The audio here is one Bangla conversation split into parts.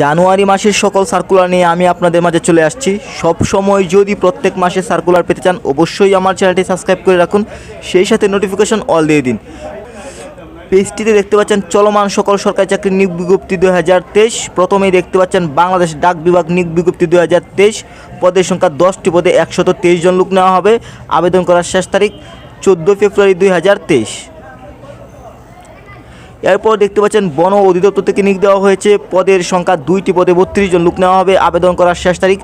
জানুয়ারি মাসের সকল সার্কুলার নিয়ে আমি আপনাদের মাঝে চলে আসছি। সব সময় যদি প্রত্যেক মাসে সার্কুলার পেতে চান, অবশ্যই আমার চ্যানেলটি সাবস্ক্রাইব করে রাখুন। সেই সাথে নোটিফিকেশন অল দিয়ে দিন। পেজটিতে দেখতে পাচ্ছেন চলমান সকল সরকারি চাকরির নিয়োগ বিজ্ঞপ্তি দু হাজার তেইশ। প্রথমেই দেখতে পাচ্ছেন বাংলাদেশ ডাক বিভাগ নিয়োগ বিজ্ঞপ্তি দু হাজার তেইশ। পদের সংখ্যা দশটি পদে একশত তেইশ জন লোক নেওয়া হবে। আবেদন করার শেষ তারিখ চোদ্দ ফেব্রুয়ারি দুই হাজার তেইশ। এরপর দেখতে পাচ্ছেন বন অধিদপ্তর থেকে নিয়োগ দেওয়া হয়েছে। পদের সংখ্যা দুইটি, পদে বত্রিশ জন লোক নেওয়া হবে। আবেদন করার শেষ তারিখ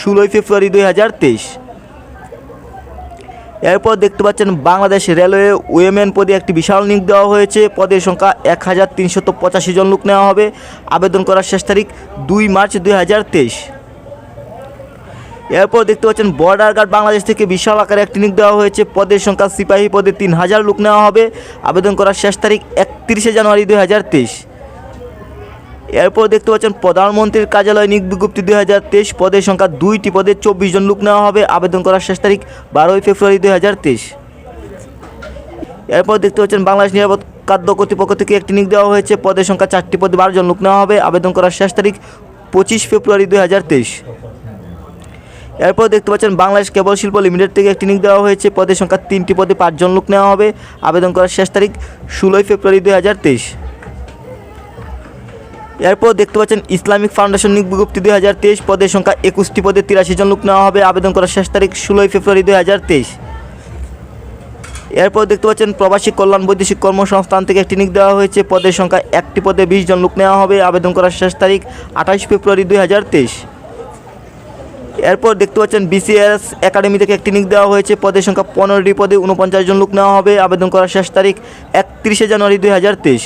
ষোলোই ফেব্রুয়ারি দুই হাজার তেইশ। এরপর দেখতে পাচ্ছেন বাংলাদেশ রেলওয়ে ওয়েমেন পদে একটি বিশাল নিয়োগ দেওয়া হয়েছে। পদের সংখ্যা এক হাজার পঁচাশি জন লোক নেওয়া হবে। আবেদন করার শেষ তারিখ দুই মার্চ দুই হাজার তেইশ। এরপর দেখতে পাচ্ছেন বর্ডার গার্ড বাংলাদেশ থেকে বিশাল আকারে একটি নিয়োগ দেওয়া হয়েছে। পদের সংখ্যা সিপাহী পদে তিন হাজার লোক নেওয়া হবে। আবেদন করার শেষ তারিখ একত্রিশে জানুয়ারি দুই হাজার তেইশ। এরপর দেখতে পাচ্ছেন প্রধানমন্ত্রীর কার্যালয় নিয়োগ বিজ্ঞপ্তি দুই হাজার তেইশ। পদের সংখ্যা দুইটি পদে চব্বিশ জন লোক নেওয়া হবে। আবেদন করার শেষ তারিখ বারোই ফেব্রুয়ারি দুই হাজার তেইশ। এরপর দেখতে পাচ্ছেন বাংলাদেশ নিরাপদ খাদ্য কর্তৃপক্ষ থেকে একটি নিয়োগ দেওয়া হয়েছে। পদের সংখ্যা চারটি পদে বারো জন লোক নেওয়া হবে। আবেদন করার শেষ তারিখ পঁচিশ ফেব্রুয়ারি দুই হাজার তেইশ। এরপর দেখতে পাচ্ছেন বাংলাদেশ কেবল শিল্প লিমিটেড থেকে একটি নিয়োগ দেওয়া হয়েছে। পদের সংখ্যা তিনটি, পদে পাঁচজন লোক নেওয়া হবে। আবেদন করার শেষ তারিখ ষোলোই ফেব্রুয়ারি দুই হাজার তেইশ। এরপর দেখতে পাচ্ছেন ইসলামিক ফাউন্ডেশন নিয়োগ বিজ্ঞপ্তি দুই হাজার তেইশ। পদের সংখ্যা একুশটি, পদে তিরাশি জন লোক নেওয়া হবে। আবেদন করার শেষ তারিখ ষোলোই ফেব্রুয়ারি দুই হাজার তেইশ। এরপর দেখতে পাচ্ছেন প্রবাসী কল্যাণ বৈদেশিক কর্মসংস্থান থেকে একটি নিয়োগ দেওয়া হয়েছে। পদের সংখ্যা একটি, পদে বিশ জন লোক নেওয়া হবে। আবেদন করার শেষ তারিখ আঠাশ ফেব্রুয়ারি দুই হাজার তেইশ। এরপর দেখতে পাচ্ছেন বিসিএস একাডেমি থেকে একটি নিয়োগ দেওয়া হয়েছে। পদের সংখ্যা পনেরোটি পদে উনপঞ্চাশ জন লোক নেওয়া হবে। আবেদন করার শেষ তারিখ একত্রিশে জানুয়ারি দুই হাজার তেইশ।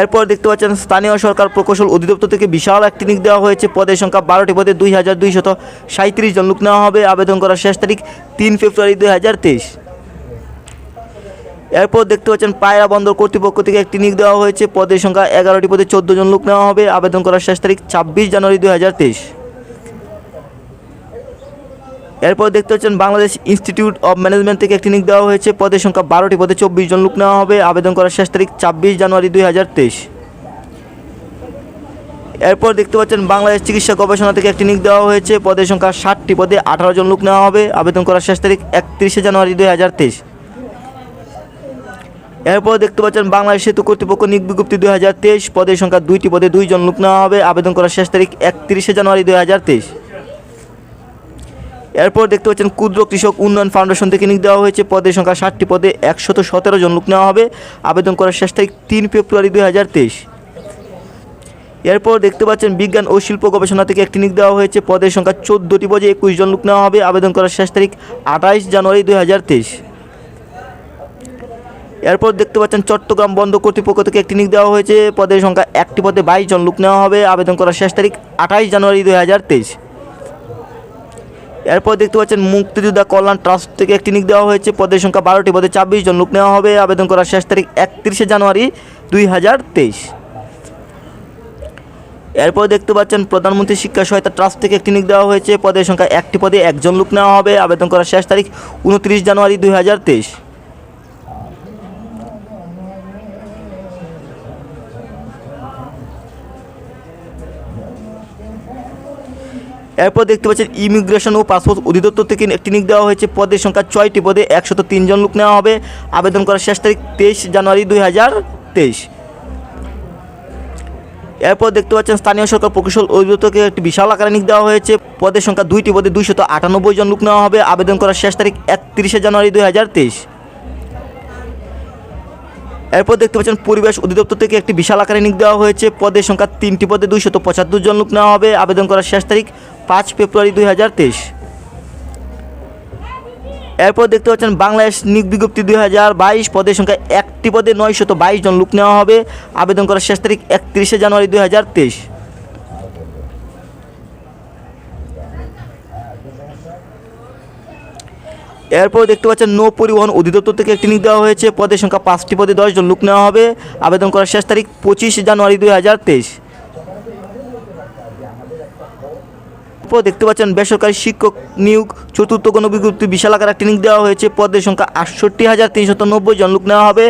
এরপর দেখতে পাচ্ছেন স্থানীয় সরকার প্রকৌশল অধিদপ্তর থেকে বিশাল একটি নিয়োগ দেওয়া হয়েছে। পদের সংখ্যা বারোটি পদে দুই হাজার দুইশত সাঁত্রিশ জন লোক নেওয়া হবে। আবেদন করার শেষ তারিখ তিন ফেব্রুয়ারি দুই হাজার তেইশ। এরপর দেখতে পাচ্ছেন পায়রা বন্দর কর্তৃপক্ষ থেকে একটি নিয়োগ দেওয়া হয়েছে। পদের সংখ্যা এগারোটি পদে চোদ্দ জন লোক নেওয়া হবে। আবেদন করার শেষ তারিখ ছাব্বিশ জানুয়ারি দুই হাজার তেইশ। এরপর দেখতে পাচ্ছেন বাংলাদেশ ইনস্টিটিউট অফ ম্যানেজমেন্ট থেকে একটি নিয়োগ দেওয়া হয়েছে। পদের সংখ্যা বারোটি, পদে চব্বিশ জন লোক নেওয়া হবে। আবেদন করার শেষ তারিখ ছাব্বিশ জানুয়ারি দুই হাজার তেইশ। এরপর দেখতে পাচ্ছেন বাংলাদেশ চিকিৎসা গবেষণা থেকে একটি নিয়োগ দেওয়া হয়েছে। পদের সংখ্যা ষাটটি, পদে আঠারো জন লোক নেওয়া হবে। আবেদন করার শেষ তারিখ একত্রিশে জানুয়ারি দুই হাজার তেইশ। এরপর দেখতে পাচ্ছেন বাংলাদেশ সেতু কর্তৃপক্ষ নিয়োগ বিজ্ঞপ্তি দুই হাজার তেইশ। পদের সংখ্যা দুইটি, পদে দুইজন লোক নেওয়া হবে। আবেদন করার শেষ তারিখ একত্রিশে জানুয়ারি দুই হাজার তেইশ। এরপর দেখতে পাচ্ছেন ক্ষুদ্র কৃষক উন্নয়ন ফাউন্ডেশন থেকে নিয়োগ দেওয়া হয়েছে। পদের সংখ্যা ষাটটি পদে একশত সতেরো জন লোক নেওয়া হবে। আবেদন করার শেষ তারিখ তিন ফেব্রুয়ারি দুই হাজার তেইশ। এরপর দেখতে পাচ্ছেন বিজ্ঞান ও শিল্প গবেষণা থেকে একটি নিয়োগ দেওয়া হয়েছে। পদের সংখ্যা চোদ্দোটি পদে একুশ জন লোক নেওয়া হবে। আবেদন করার শেষ তারিখ আঠাইশ জানুয়ারি দুই হাজার তেইশ। এরপর দেখতে পাচ্ছেন চট্টগ্রাম বন্ধ কর্তৃপক্ষ থেকে একটি নিয়োগ দেওয়া হয়েছে। পদের সংখ্যা একটি পদে বাইশ জন লোক নেওয়া হবে। আবেদন করার শেষ তারিখ আঠাইশ জানুয়ারি দুই হাজার তেইশ। এরপর দেখতে পাচ্ছেন মুক্তিযোদ্ধা কল্যাণ ট্রাস্ট থেকে একটি নিক দেওয়া হয়েছে। পদের সংখ্যা বারোটি, পদে ছাব্বিশ জন লোক নেওয়া হবে। আবেদন করার শেষ তারিখ একত্রিশে জানুয়ারি দুই হাজার তেইশ। এরপর দেখতে পাচ্ছেন প্রধানমন্ত্রী শিক্ষা সহায়তা ট্রাস্ট থেকে একটি নিক দেওয়া হয়েছে। পদের সংখ্যা একটি, পদে একজন লোক নেওয়া হবে। আবেদন করার শেষ তারিখ উনত্রিশ জানুয়ারি দুই হাজার তেইশ। এরপর দেখতে পাচ্ছেন ইমিগ্রেশন ও পাসপোর্ট অধিদপ্তর থেকে একটি নিয়োগ দেওয়া হয়েছে। পদের সংখ্যা ছয়টি। পদে একশত তিনজন লোক নেওয়া হবে। আবেদন করার শেষ তারিখ তেইশ জানুয়ারি দুই হাজার তেইশ। এরপর দেখতে পাচ্ছেন স্থানীয় সরকার প্রকৌশল অধিদপ্তরকে একটি বিশাল আকারে নিয়োগ দেওয়া হয়েছে। পদের সংখ্যা দুইটি। পদে দুইশত আটানব্বই জন লোক নেওয়া হবে। আবেদন করার শেষ তারিখ একত্রিশে জানুয়ারি দুই হাজার তেইশ। এরপর দেখতে পাচ্ছেন পরিবেশ অধিদপ্তর থেকে একটি বিশাল আকারে নিয়োগ দেওয়া হয়েছে। পদের সংখ্যা তিনটি। পদে দুইশত পঁচাত্তর জন লোক নেওয়া হবে। আবেদন করার শেষ তারিখ পাঁচ ফেব্রুয়ারি দুই হাজার তেইশ। এরপর দেখতে পাচ্ছেন বাংলাদেশ নিয়োগ বিজ্ঞপ্তি দুই হাজার বাইশ। পদের সংখ্যা একটি পদে নয়শত বাইশ জন লোক নেওয়া হবে। আবেদন করার শেষ তারিখ একত্রিশে জানুয়ারি দুই হাজার তেইশ। এরপর দেখতে পাচ্ছেন নৌ পরিবহন অধিদপ্তর থেকে একটি নিয়োগ দেওয়া হয়েছে। পদের সংখ্যা পাঁচটি পদে দশজন লোক নেওয়া হবে। আবেদন করার শেষ তারিখ পঁচিশে জানুয়ারি দুই হাজার তেইশ। এরপর দেখতে পাচ্ছেন বেসরকারি শিক্ষক নিয়োগ, চতুর্থ কোনো বিজ্ঞপ্তি, বিশাল আকার নিয়োগ দেওয়া হয়েছে। পদের সংখ্যা আটষট্টি হাজার তিনশত নব্বই জন লোক নেওয়া হবে।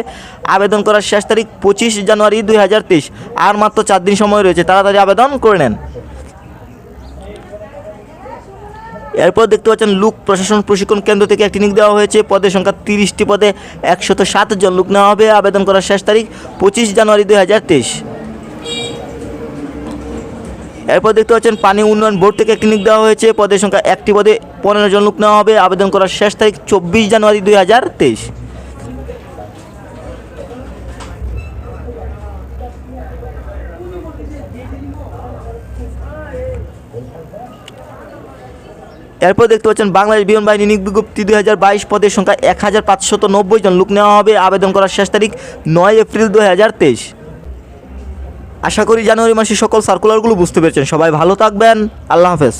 আবেদন করার শেষ তারিখ পঁচিশ জানুয়ারি দুই হাজার তেইশ। আর মাত্র চার দিন সময় রয়েছে। তাড়াতাড়ি আবেদন করে নেন। এরপর দেখতে পাচ্ছেন লোক প্রশাসন প্রশিক্ষণ কেন্দ্র থেকে একটি নিয়োগ দেওয়া হয়েছে। পদের সংখ্যা তিরিশটি পদে একশত সাত জন লোক নেওয়া হবে। আবেদন করার শেষ তারিখ পঁচিশ জানুয়ারি দুই হাজার তেইশ। এরপর দেখতে পাচ্ছেন পানি উন্নয়ন বোর্ড থেকে নিয়োগ দেওয়া হয়েছে। পদের সংখ্যা একটি পদে পনেরো জন লোক নেওয়া হবে। আবেদন করার শেষ তারিখ চব্বিশ জানুয়ারি দুই হাজার তেইশ। এরপর দেখতে পাচ্ছেন বাংলাদেশ বিমান বাহিনী নিয়োগ বিজ্ঞপ্তি দুই হাজার বাইশ। পদের সংখ্যা এক হাজার পাঁচশত নব্বই জন লোক নেওয়া হবে। আবেদন করার শেষ তারিখ নয় এপ্রিল দুই হাজার তেইশ। আশা করি জানুয়ারি মাসে সকল সার্কুলারগুলো বুঝতে পেরেছেন। সবাই ভালো থাকবেন। আল্লাহ হাফেজ।